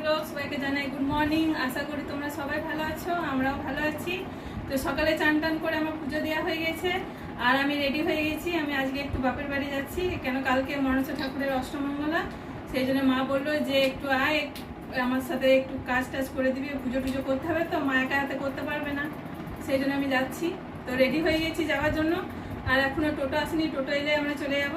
Blog, সবাইকে জানাই good morning আশা করি তোমরা সবাই ভালো আছো, আমরাও ভালো আছি। তো সকালে চান টান করে আমার পুজো দেওয়া হয়ে গেছে, আর আমি রেডি হয়ে গেছি। আমি আজকে একটু বাপের বাড়ি যাচ্ছি, কেন কালকে মনসা ঠাকুরের অষ্টমঙ্গলা। সেই জন্য মা বলল যে একটু আয়, আমার সাথে একটু কাজ টাজ করে দিবি, পুজো টুজো করতে হবে তো, মা একা হাতে করতে পারবে না। সেই জন্য আমি যাচ্ছি। তো রেডি হয়ে গেছি যাওয়ার জন্য, আর এখনও টোটো আসেনি, টোটো এলে আমরা চলে যাব।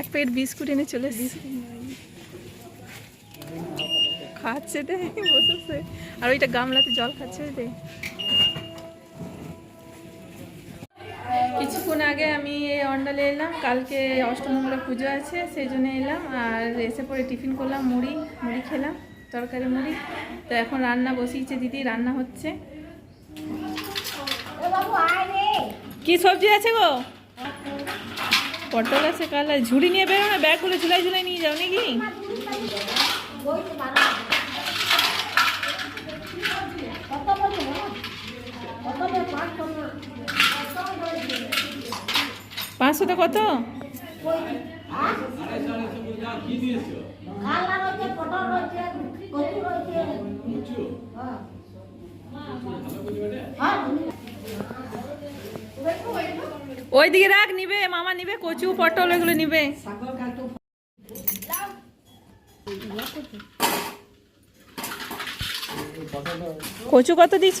এক প্লেট বিস্কুট এনে চলে খাচ্ছে রে বসেছে। আর ওইটা গামলাতে জল খাচ্ছে রে কিছুক্ষণ আগে আমি এই অন্ডালে এলাম কালকে অষ্টমঙ্গলা পুজো আছে সেই জন্য এলাম। আর এসে পরে টিফিন করলাম মুড়ি মুড়ি খেলাম তরকারি মুড়ি। তো এখন রান্না বসিয়েছে দিদি রান্না হচ্ছে। কি সবজি আছে গো? পটল আছে, কালা ঝুড়ি নিয়ে বেরো না ব্যাগগুলো ঝুলাই ঝুলাই নিয়ে যাও নাকি? পাঁচশোটা কত? ওই দিকে রাখ নিবে মামা নিবে কচু পটল এগুলো নিবে। কচু কত দিছ?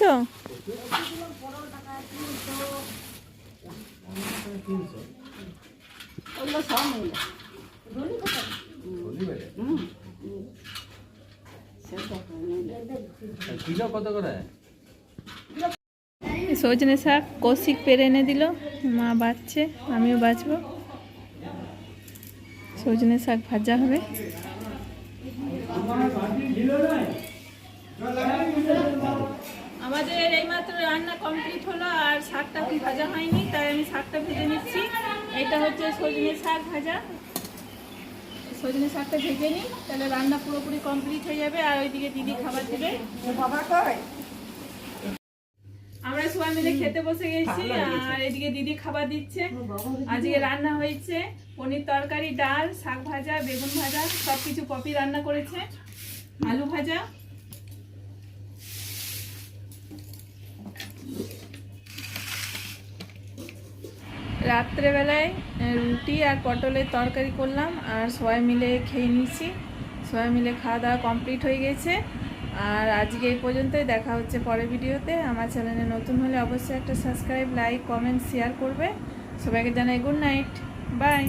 কিলো কত করে? সজনে শাক কৌশিক পেরে এনে দিল। মা বাঁচছে আমিও বাঁচবো। সজনে শাক ভাজা হবে। আমাদের এইমাত্র রান্না কমপ্লিট হলো আর শাকটা এখন ভাজা হয়নি তাই আমি শাকটা ভেজে নিচ্ছি। এটা হচ্ছে সজনে শাক ভাজা। সজনে শাকটা ভেজে নিই তাহলে রান্না পুরোপুরি কমপ্লিট হয়ে যাবে আর ওইদিকে দিদি খাবার দেবে। আমরা সবাই মিলে খেতে বসে গেছি আর এদিকে দিদি খাবার দিচ্ছে। আজকে রান্না হয়েছে পনির তরকারি ডাল শাক ভাজা বেগুন ভাজা সব কিছু পপি রান্না করেছে। আলু ভাজা। রাত্রেবেলায় রুটি আর পটলের তরকারি করলাম আর সবাই মিলে খেয়ে নিয়েছি। সবাই মিলে খাওয়া দাওয়া কমপ্লিট হয়ে গেছে। আর আজকে এই পর্যন্তই, দেখা হচ্ছে পরের ভিডিওতে। আমার চ্যানেলে নতুন হলে অবশ্যই একটা সাবস্ক্রাইব, লাইক, কমেন্ট শেয়ার করবে। সবাইকে জানাই গুড নাইট বাই